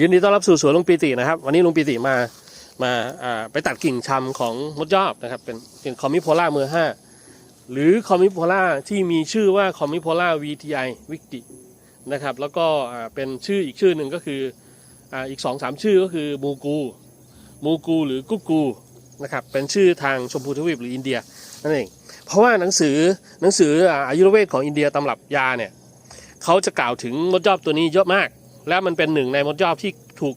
ยินดีต้อนรับสู่สวนลุงปีตินะครับ วันนี้ลุงปีติมามาไปตัดกิ่งชำของมดยอบนะครับ เป็นเป็นคอมมิโพล่าเมอห้าหรือคอมมิโพล่าที่มีชื่อว่าคอมมิโพล่า VTI วิกตินะครับแล้วก็เป็นชื่ออีกชื่อหนึ่งก็คืออีกสองสามชื่อก็คือมูกูมูกูหรือกุกกูนะครับเป็นชื่อทางชมพูทวีปหรืออินเดียนั่นเองเพราะว่าหนังสือหนังสืออาอายุรเวทของอินเดียตำรับยาเนี่ยเขาจะกล่าวถึงมดยอบตัวนี้เยอะมาก และมันเป็นหนึ่งในมดยอบที่ถูก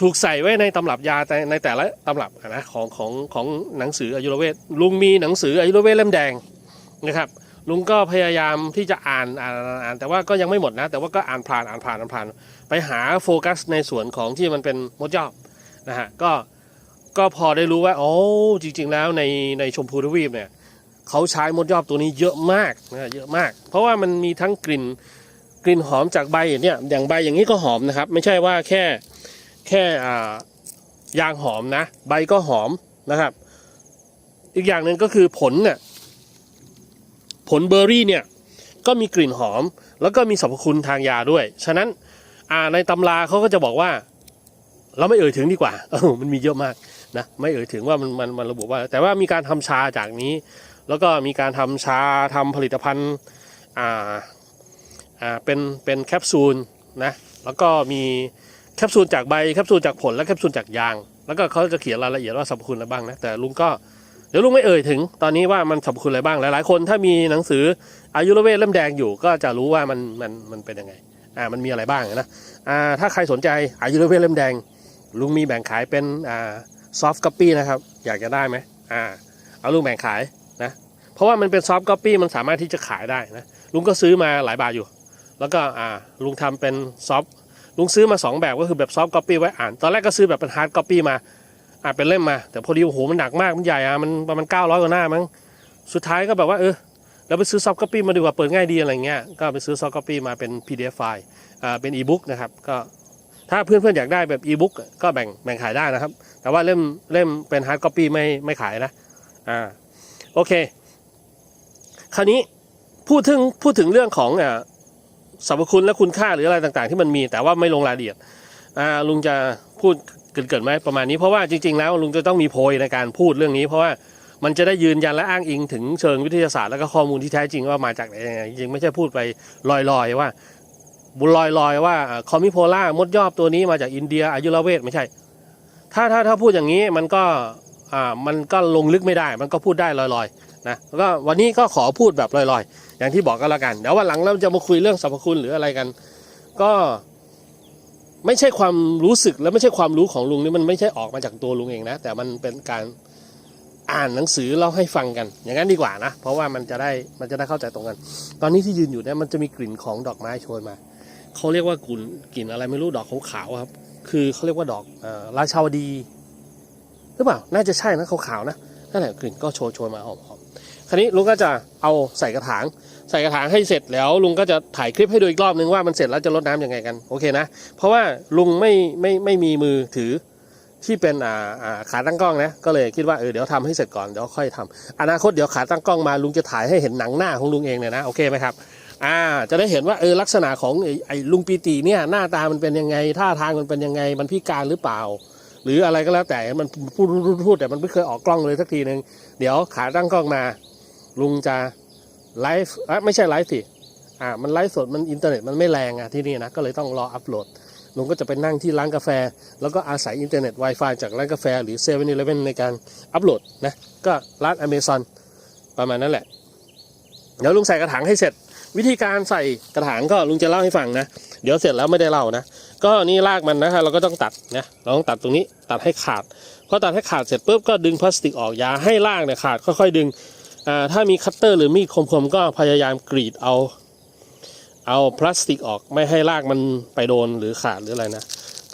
ถูกใส่ไว้ในตำรับยาแต่ในแต่ละตำรับนะของของของหนังสืออายุรเวทลุงมีหนังสืออายุรเวทเล่มแดงนะครับลุงก็พยายามที่จะอ่านอ่านอ่านอ่านแต่ว่าก็ยังไม่หมดนะ แต่ว่าก็อ่านผ่านอ่านผ่านอ่านผ่าน ไปหาโฟกัสในส่วนของที่มันเป็นมดยอบนะฮะก็ก็พอได้รู้ว่าโอ้จริง ๆ แล้วในในชมพูทวีปเนี่ยเขาใช้มดยอบตัวนี้เยอะมากนะเยอะมาก เพราะว่ามันมีทั้งกลิ่น กลิ่นหอมจากใบเนี่ยอย่างใบอย่างนี้ก็หอมนะครับ ไม่ใช่ว่าแค่แค่อ่ายางหอมนะ ใบก็หอมนะครับ อีกอย่างหนึ่งก็คือผลเนี่ยผลเบอร์รี่เนี่ยก็มีกลิ่นหอม แล้วก็มีสรรพคุณทางยาด้วย ฉะนั้นอ่าในตำราเขาก็จะบอกว่า เราไม่เอ่ยถึงดีกว่าเออมันมีเยอะมากนะไม่เอ่ยถึงว่ามันมันมันระบุว่า แต่ว่ามีการทำชาจากนี้ แล้วก็มีการทำชาทำผลิตภัณฑ์ อ่าเป็นเป็นแคปซูลนะแล้วก็มีแคปซูลจากใบแคปซูลจากผลและแคปซูลจากยาง แล้วก็เขาจะเขียนรายละเอียดว่าสรรพคุณอะไรบ้างนะแต่ลุงก็เดี๋ยวลุงไม่เอ่ยถึงตอนนี้ว่ามันสรรพคุณอะไรบ้างหลายๆ คนถ้ามีหนังสืออายุรเวทเล่มแดงอยู่ ก็จะรู้ว่ามันมันมันเป็นยังไงอ่ามันมีอะไรบ้างนะอ่าถ้าใครสนใจอายุรเวทเล่มแดง ลุงมีแบ่งขายเป็นอ่าซอฟต์คัพปี้นะครับ อยากจะได้ไหมอ่าเอาลุงแบ่งขายนะเพราะว่ามันเป็นซอฟต์คัพปี้มันสามารถที่จะขายได้นะลุงก็ซื้อมาหลายบาทอยู่ แล้วก็อ่าลุงทำเป็นซอฟต์ลุงซื้อมา 2 แบบก็คือแบบซอฟต์ก๊อปปี้ไว้อ่าน ตอนแรกก็ซื้อแบบเป็นฮาร์ดก๊อปปี้มาอ่านเป็นเล่มมา แต่พอดีโอ้โหมันหนักมากมันใหญ่อะมันประมาณ900กว่าหน้ามั้งสุดท้ายก็แบบว่าเออเราไปซื้อซอฟต์ก๊อปปี้มาดีกว่าเปิดง่ายดีอะไรเงี้ยก็ไปซื้อซอฟต์ก๊อปปี้มาเป็น PDF ไฟล์อ่าเป็นอีบุ๊กนะครับก็ถ้าเพื่อนๆอยากได้แบบอีบุ๊กก็แบ่งแบ่งขายได้นะครับ แต่ว่าเล่มเล่มเป็นฮาร์ดก๊อปปี้ไม่ไม่ขายนะอ่าโอเค คราวนี้พูดถึงพูดถึงเรื่องของอ่า สรรพคุณและคุณค่าหรืออะไรต่างๆ ที่มันมี แต่ว่าไม่ลงรายละเอียดลุงจะพูดเกินๆไหมประมาณนี้เพราะว่าจริง ๆ แล้วลุงจะต้องมีโพยในการพูดเรื่องนี้ เพราะว่ามันจะได้ยืนยันและอ้างอิงถึงเชิงวิทยาศาสตร์และก็ข้อมูลที่แท้จริงว่ามาจากไหนยังไงจริงไม่ใช่พูดไปลอยๆ ว่าบุลอยๆว่าคอมิโพล่ามดยอบตัวนี้มาจากอินเดียอายุรเวทไม่ใช่ ถ้าถ้าถ้าพูดอย่างนี้มันก็อ่ามันก็ลงลึกไม่ได้ มันก็พูดได้ลอยๆ นะแล้วก็วันนี้ก็ขอพูดแบบลอยๆ อย่างที่บอกกันแล้วกัน เดี๋ยววันหลังเราจะมาคุยเรื่องสรรพคุณหรืออะไรกัน ก็ไม่ใช่ความรู้สึกและไม่ใช่ความรู้ของลุงนี่มันไม่ใช่ออกมาจากตัวลุงเองนะ แต่มันเป็นการอ่านหนังสือเล่าให้ฟังกัน อย่างนั้นดีกว่านะ เพราะว่ามันจะได้มันจะได้เข้าใจตรงกัน ตอนนี้ที่ยืนอยู่เนี่ยมันจะมีกลิ่นของดอกไม้โชยมาเขาเรียกว่ากลิ่นกลิ่นอะไรไม่รู้ดอกขาวๆครับ คือเขาเรียกว่าดอกอราชาวดีหรือเปล่า น่าจะใช่นะขาวๆนะนั่นแหละกลิ่นก็โชยโชยมาหอมๆ คราวนี้ลุงก็จะเอาใส่กระถาง ใส่กระถางให้เสร็จแล้ว ลุงก็จะถ่ายคลิปให้ดูอีกรอบนึงว่ามันเสร็จแล้วจะรดน้ำยังไงกันโอเคนะ เพราะว่าลุงไม่ไม่ไม่มีมือถือที่เป็นอ่าอ่าขาตั้งกล้องนะก็เลยคิดว่าเออเดี๋ยวทำให้เสร็จก่อนเดี๋ยวค่อยทำอนาคตเดี๋ยวขาตั้งกล้องมาลุงจะถ่ายให้เห็นหนังหน้าของลุงเองเลยนะโอเคไหมครับอ่าจะได้เห็นว่าเออลักษณะของไอ้ลุงปีตีเนี่ยหน้าตามันเป็นยังไงท่าทางมันเป็นยังไงมันพิการหรือเปล่า หรืออะไรก็แล้วแต่มันพูดพูดพูดแต่มันไม่เคยออกกล้องเลยสักทีหนึ่งเดี๋ยวขาตั้งกล้องมา ลุงจะไลฟ์อ้ยไม่ใช่ไลฟ์สิอ่ามันไลฟ์สดมันอินเทอร์เน็ตมันไม่แรงอะที่นี่นะก็เลยต้องรออัปโหลดลุงก็จะไปนั่งที่ร้านกาแฟ แล้วก็อาศัยอินเทอร์เน็ต Wi-Fi จากร้านกาแฟหรือ7 e เ e ่ e อในการอัปโหลดนะก็ร้าน Amazon ประมาณนั้นแหละ เดี๋ยวลุงใส่กระถางให้เสร็จ วิธีการใส่กระถางก็ลุงจะเล่าให้ฟังนะ เดี๋ยวเสร็จแล้วไม่ได้เล่านะ ก็นี่รากมันนะครับเราก็ต้องตัดนะเราต้องตัดตรงนี้ตัดให้ขาดพอตัดให้ขาดเสร็จปุ๊บก็ดึงพลาสติกออกอย่าให้รากเนี่ยขาดค่อยๆดึง ถ้ามีคัตเตอร์หรือมีดคมๆก็พยายามกรีดเอา เอาพลาสติกออกไม่ให้รากมันไปโดนหรือขาดหรืออะไรนะ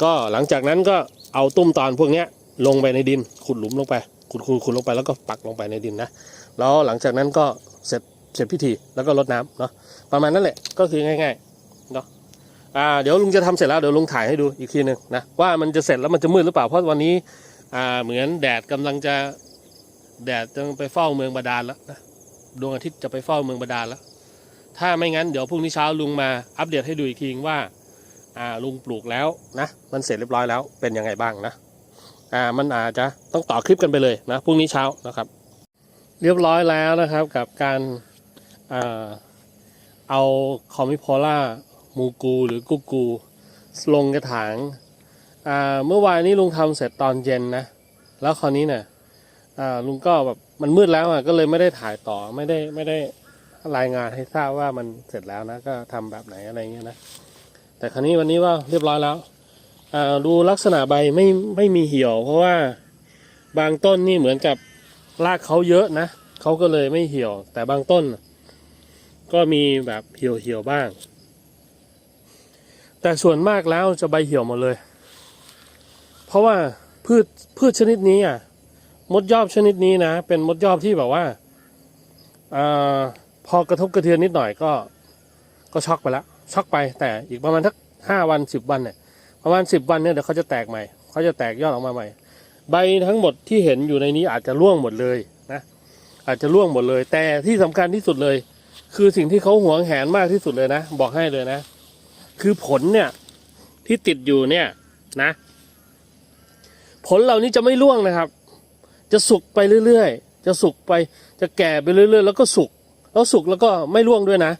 ก็หลังจากนั้นก็เอาตุ้มตอนพวกนี้ลงไปในดินขุดหลุมลงไปขุดขุดขุดลงไปแล้วก็ปักลงไปในดินนะ แล้วหลังจากนั้นก็เสร็จเสร็จพิธีแล้วก็รดน้ำเนาะประมาณนั้นแหละก็คือง่ายๆเนาะอ่าเดี๋ยวลุงจะทำเสร็จแล้วเดี๋ยวลุงถ่ายให้ดูอีกทีหนึ่งนะว่ามันจะเสร็จแล้วมันจะมืดหรือเปล่าเพราะวันนี้อ่าเหมือนแดดกำลังจะ แดดจะไปเฝ้าเมืองบาดาลแล้วนะดวงอาทิตย์จะไปเฝ้าเมืองบาดาลแล้ว ถ้าไม่งั้นเดี๋ยวพรุ่งนี้เช้าลุงมาอัปเดตให้ดูอีกทีว่าอ่าลุงปลูกแล้วนะมันเสร็จเรียบร้อยแล้วเป็นยังไงบ้างนะอ่ามันอาจจะต้องต่อคลิปกันไปเลยนะพรุ่งนี้เช้านะครับ เรียบร้อยแล้วนะครับกับการอ่าเอาคอมิโพล่ามูกูหรือกุกูลงกระถางอ่าเมื่อวานนี้ลุงทำเสร็จตอนเย็นนะ แล้วคราวนี้เนี่ย อ่าลุงก็แบบมันมืดแล้วอะก็เลยไม่ได้ถ่ายต่อไม่ได้ไม่ได้รายงานให้ทราบว่ามันเสร็จแล้วนะ ก็ทำแบบไหนอะไรเงี้ยนะแต่คราวนี้วันนี้ว่าเรียบร้อยแล้วอ่าดูลักษณะใบไม่ไม่มีเหี่ยว เพราะว่าบางต้นนี่เหมือนกับรากเขาเยอะนะเขาก็เลยไม่เหี่ยว แต่บางต้น ก็มีแบบเหี่ยวเหี่ยวบ้าง แต่ส่วนมากแล้วจะใบเหี่ยวหมดเลย เพราะว่าพืชพืชชนิดนี้อะ มดยอบชนิดนี้นะ เป็นมดยอบที่แบบว่าอพอกระทบกระเทือนนิดหน่อยก็ ก็ช็อกไปแล้วช็อกไป แต่อีกประมาณทักห้าวันสิบวันเนี่ยประมาณสิบวันเนี่ยเดี๋ยวเขาจะแตกใหม่เขาจะแตกยอดออกมาใหม่ ใบทั้งหมดที่เห็นอยู่ในนี้อาจจะร่วงหมดเลยนะอาจจะร่วงหมดเลย แต่ที่สำคัญที่สุดเลย คือสิ่งที่เขาหวงแหนมากที่สุดเลยนะ บอกให้เลยนะ คือผลเนี่ยที่ติดอยู่เนี่ยนะ ผลเหล่านี้จะไม่ร่วงนะครับ จะสุกไปเรื่อยๆ จะสุกไป จะแก่ไปเรื่อยๆ แล้วก็สุก แล้วสุกแล้วก็ไม่ร่วงด้วยนะ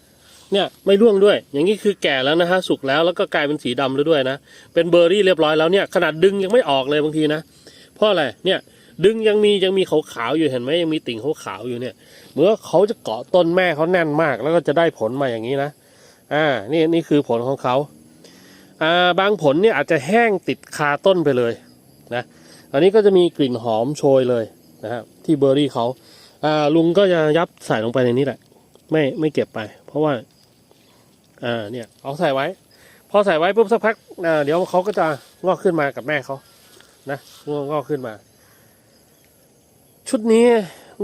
เนี่ยไม่ร่วงด้วย อย่างนี้คือแก่แล้วนะฮะ สุกแล้วแล้วก็กลายเป็นสีดำแล้วด้วยนะ เป็นเบอร์รี่เรียบร้อยแล้วเนี่ย ขนาดดึงยังไม่ออกเลยบางทีนะ เพราะอะไร เนี่ย ดึงยังมียังมีขาวๆอยู่เห็นไหมยังมีติ่งขาวๆอยู่เนี่ย เหมือนว่าเขาจะเกาะต้นแม่เขาแน่นมาก แล้วก็จะได้ผลมาอย่างนี้นะ อ่า นี่นี่คือผลของเขา อ่า บางผลเนี่ยอาจจะแห้งติดคาต้นไปเลยนะ อันนี้ก็จะมีกลิ่นหอมโชยเลยนะครับที่เบอร์รี่เขาอ่าลุงก็จะยับใส่ลงไปในนี้แหละ ไม่ไม่เก็บไป เพราะว่าอ่าเนี่ยเอาใส่ไว้ พอใส่ไว้ปุ๊บสักพักอ่าเดี๋ยวเขาก็จะงอกขึ้นมากับแม่เขานะงอกงอกขึ้นมา ชุดนี้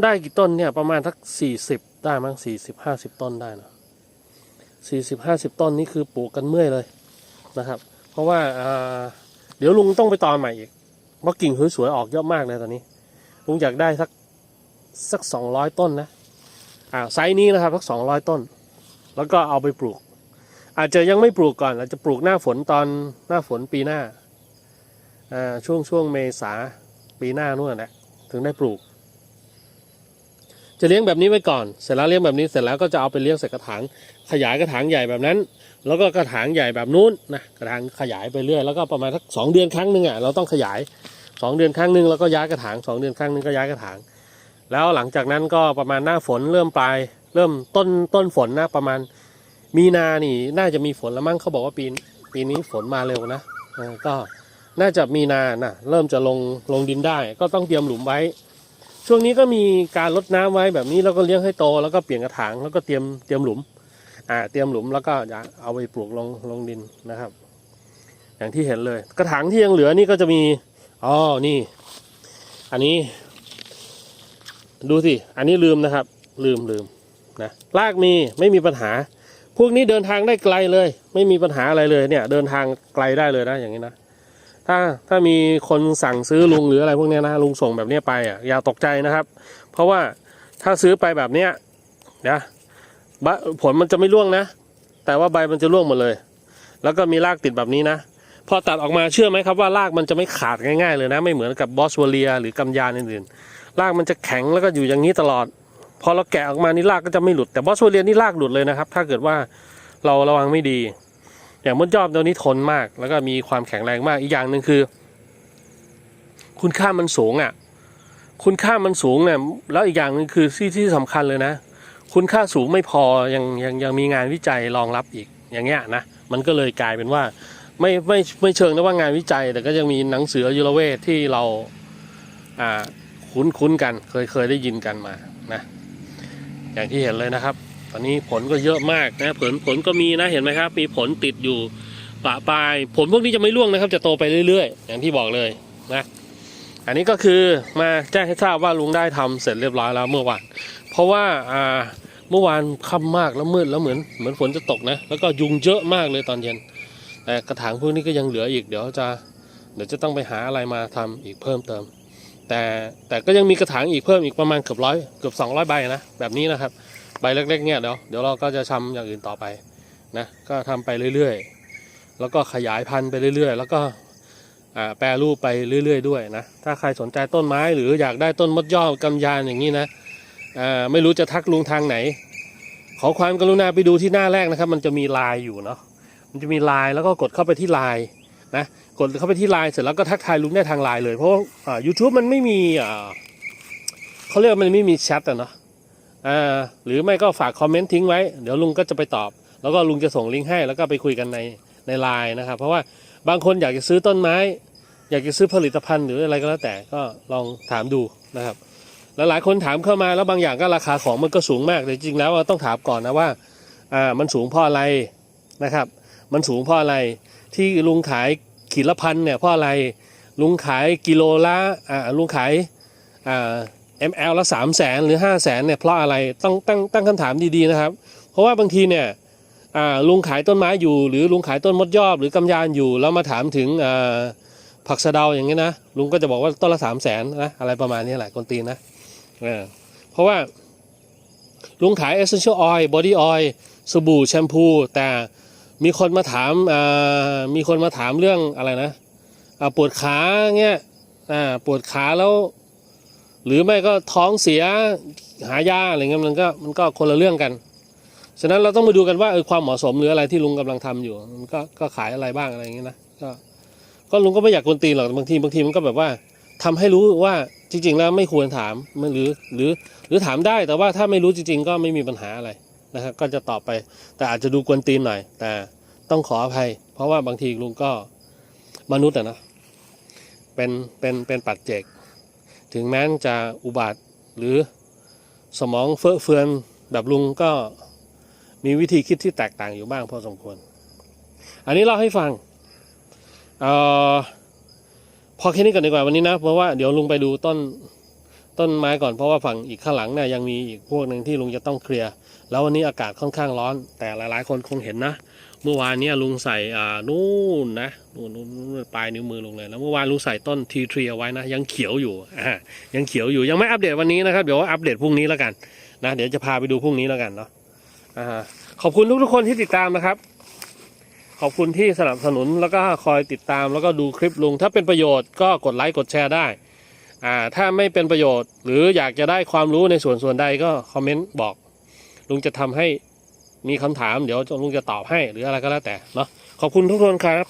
ได้กี่ต้นเนี่ยประมาณสักสี่สิบได้มั้งสี่สิบห้าสิบต้นได้นะสี่สิบห้าสิบต้นนี่คือปลูกกันเมื่อยเลยนะครับ เพราะว่าเดี๋ยวลุงต้องไปตอนใหม่อีก เพราะกิ่งสวยๆออกเยอะมากเลยตอนนี้ลุงอยากได้สักสักสองร้อยต้นนะอ่าไซส์นี้นะครับสักสองร้อยต้น แล้วก็เอาไปปลูก อาจจะยังไม่ปลูกก่อนอาจจะปลูกหน้าฝนตอนหน้าฝนปีหน้าอ่าช่วงช่วงเมษาปีหน้านู่นแหละถึงได้ปลูก จะเลี้ยงแบบนี้ไว้ก่อน เสร็จแล้วเลี้ยงแบบนี้เสร็จแล้วก็จะเอาไปเลี้ยงใส่กระถางขยายกระถางใหญ่แบบนั้น แล้วก็กระถางใหญ่แบบนู้นนะกระถางขยายไปเรื่อยแล้วก็ประมาณสักสองเดือนครั้งหนึ่งอะเราต้องขยายสองเดือนครั้งหนึ่งแล้วก็ย้ายกระถางสองเดือนครั้งหนึ่งก็ย้ายกระถาง แล้วหลังจากนั้นก็ประมาณหน้าฝนเริ่มปลายเริ่มต้นต้นฝนนะประมาณมีนานี่น่าจะมีฝนแล้วมั้งเขาบอกว่าปีปีนี้ฝนมาเร็วนะก็น่าจะมีนานะเริ่มจะลงลงดินได้ ก็ต้องเตรียมหลุมไว้ ช่วงนี้ก็มีการลดน้ำไว้แบบนี้แล้วก็เลี้ยงให้โตแล้วก็เปลี่ยนกระถางแล้วก็เตรียมเตรียมหลุม อ่า เตรียมหลุมแล้วก็จะเอาไปปลูกลงลงดินนะครับ อย่างที่เห็นเลย กระถางที่ยังเหลือนี่ก็จะมีอ๋อนี่ อันนี้ ดูสิ อันนี้ลืมนะครับ ลืมลืมนะรากมีไม่มีปัญหา พวกนี้เดินทางได้ไกลเลย ไม่มีปัญหาอะไรเลยเนี่ย เดินทางไกลได้เลยนะอย่างนี้นะ ถ้าถ้ามีคนสั่งซื้อลุงหรืออะไรพวกเนี้ยนะลุงส่งแบบเนี้ยไปอะอย่าตกใจนะครับ เพราะว่าถ้าซื้อไปแบบเนี้ยนะผลมันจะไม่ร่วงนะ แต่ว่าใบมันจะร่วงหมดเลย แล้วก็มีรากติดแบบนี้นะพอตัดออกมาเชื่อไหมครับว่ารากมันจะไม่ขาดง่ายๆเลยนะ ไม่เหมือนกับบอสวเลียหรือกำยานอื่นๆรากมันจะแข็งแล้วก็อยู่อย่างนี้ตลอด พอเราแกะออกมานี่รากก็จะไม่หลุดแต่บอสวเลียนี่รากหลุดเลยนะครับ ถ้าเกิดว่าเราระวังไม่ดี อย่างมดยอบตัวนี้ทนมาก แล้วก็มีความแข็งแรงมากอีกอย่างหนึ่งคือ คุณค่ามันสูงอะ คุณค่ามันสูงเนี่ยแล้วอีกอย่างหนึงคือที่ที่สำคัญเลยนะ คุณค่าสูงไม่พอยังยังยังมีงานวิจัยรองรับอีกอย่างเงี้ยนะมันก็เลยกลายเป็นว่าไม่ไม่ไม่เชิงนะว่างานวิจัย แต่ก็ยังมีหนังสืออายุรเวทที่เราอ่าคุ้นคุ้นกันเคยเคยได้ยินกันมานะอย่างที่เห็นเลยนะครับ ตอนนี้ผลก็เยอะมากนะผลผลก็มีนะเห็นไหมครับ มีผลติดอยู่ปะปลาย ผลพวกนี้จะไม่ร่วงนะครับ จะโตไปเรื่อยๆ อย่างที่บอกเลยนะอันนี้ก็คือมาแจ้งให้ทราบว่าลุงได้ทำเสร็จเรียบร้อยแล้วเมื่อวาน เพราะว่าอ่าเมื่อวานค่ำมากแล้วมืดแล้วเหมือนเหมือนฝนจะตกนะ แล้วก็ยุงเยอะมากเลยตอนเย็น แต่กระถางพวกนี้ก็ยังเหลืออีกเดี๋ยวจะเดี๋ยวจะต้องไปหาอะไรมาทำอีกเพิ่มเติม แต่แต่ก็ยังมีกระถางอีกเพิ่มอีกประมาณเกือบร้อยเกือบสองร้อยใบนะแบบนี้นะครับ ใบเล็กๆเนี่ยเดี๋ยวเดี๋ยวเราก็จะทำอย่างอื่นต่อไปนะก็ทำไปเรื่อยๆ แล้วก็ขยายพันธุ์ไปเรื่อยๆ แล้วก็แปรรูปไปเรื่อย ๆ ด้วยนะถ้าใครสนใจต้นไม้หรืออยากได้ต้นมดยอดกำยานอย่างนี้นะไม่รู้จะทักลุงทางไหน ขอความกรุณาไปดูที่หน้าแรกนะครับ มันจะมีลน์อยู่เนาะมันจะมีลน์แล้วก็กดเข้าไปที่ลน์นะกดเข้าไปที่ลน์เสร็จแล้วก็ทักทายลุงได้ทางลน์เลยเพราะว่าอ่า YouTube มันไม่มีอ่าเขาเรียกมันไม่มีแชทอะเนาะ หรือไม่ก็ฝากคอมเมนต์ทิ้งไว้ เดี๋ยวลุงก็จะไปตอบ แล้วก็ลุงจะส่งลิงก์ให้ แล้วก็ไปคุยกันในในไลน์นะครับ เพราะว่าบางคนอยากจะซื้อต้นไม้ อยากจะซื้อผลิตภัณฑ์หรืออะไรก็แล้วแต่ก็ลองถามดูนะครับแล้วหลายคนถามเข้ามาแล้วบางอย่างก็ราคาของมันก็สูงมากแต่จริงแล้วต้องถามก่อนนะว่าอ่ามันสูงเพราะอะไรนะครับ มันสูงเพราะอะไร ที่ลุงขายขีดละพันเนี่ยเพราะอะไร ลุงขายกิโลละอ่าลุงขายอ่า ml ละสามแสนหรือห้าแสนเนี่ยเพราะอะไรต้องตั้งตั้งคำถามดีๆนะครับ เพราะว่าบางทีเนี่ยลุงขายต้นไม้อยู่ หรือลุงขายต้นมดยอบ หรือกำยานอยู่แล้วมาถามถึงผักสะเดาอย่างเงี้ยนะลุงก็จะบอกว่าต้นละสามแสนนะอะไรประมาณนี้แหละคนตีนนะเพราะว่าลุงขาย essential oil body oil สบู่แชมพู แต่มีคนมาถามมีคนมาถามเรื่องอะไรนะปวดขาเงี้ยปวดขาแล้ว หรือไม่ก็ท้องเสียหายาอะไรเงี้ยมันก็มันก็คนละเรื่องกัน ฉะนั้นเราต้องมาดูกันว่าเออความเหมาะสมหรืออะไรที่ลุงกำลังทำอยู่ มันก็ก็ขายอะไรบ้างอะไรอย่างเงี้ยนะก็ก็ลุงก็ไม่อยากกวนตีนหรอกบางทีบางทีมันก็แบบว่าทำให้รู้ว่าจริง ๆ แล้วไม่ควรถามหรือหรือหรือถามได้แต่ว่าถ้าไม่รู้จริง ๆ ก็ไม่มีปัญหาอะไรนะครับก็จะตอบไป แต่อาจจะดูกวนตีนหน่อย แต่ต้องขออภัย เพราะว่าบางทีลุงก็มนุษย์อะนะเป็นเป็นเป็นปัจเจก ถึงแม้จะอุบัติหรือสมองเฟ้อเฟือนแบบลุงก็มีวิธีคิดที่แตกต่างอยู่บ้างพอสมควร อันนี้เล่าให้ฟังเออพอแค่นี้ก่อนดีกว่าวันนี้นะ เพราะว่าเดี๋ยวลุงไปดูต้นต้นไม้ก่อนเพราะว่าฝั่งอีกข้างหลังเนี่ยยังมีอีกพวกหนึ่งที่ลุงจะต้องเคลียร์ แล้ววันนี้อากาศค่อนข้างร้อน แต่หลายๆ คนคงเห็นนะ เมื่อวานเนี้ลุงใส่อ่านู่นนะนู่นนู่นนู่นปลายนิ้วมือลุงเลยแล้วเมื่อวานลุงใส่ต้นทีทรีเอาไว้นะยังเขียวอยู่อ่ายังเขียวอยู่ยังไม่อัปเดตวันนี้นะครับเดี๋ยวอัปเดตพรุ่งนี้แล้วกันนะเดี๋ยวจะพาไปดูพรุ่งนี้แล้วกันเนาะอ่าขอบคุณทุกๆคนที่ติดตามนะครับ ขอบคุณที่สนับสนุนแล้วก็คอยติดตามแล้วก็ดูคลิปลุง ถ้าเป็นประโยชน์ก็กดไลค์กดแชร์ได้อ่าถ้าไม่เป็นประโยชน์ หรืออยากจะได้ความรู้ในส่วนส่วนใดก็คอมเมนต์บอกลุงจะทำให้ มีคำถามเดี๋ยวลุงจะตอบให้หรืออะไรก็แล้วแต่เนาะขอบคุณทุกคนครับ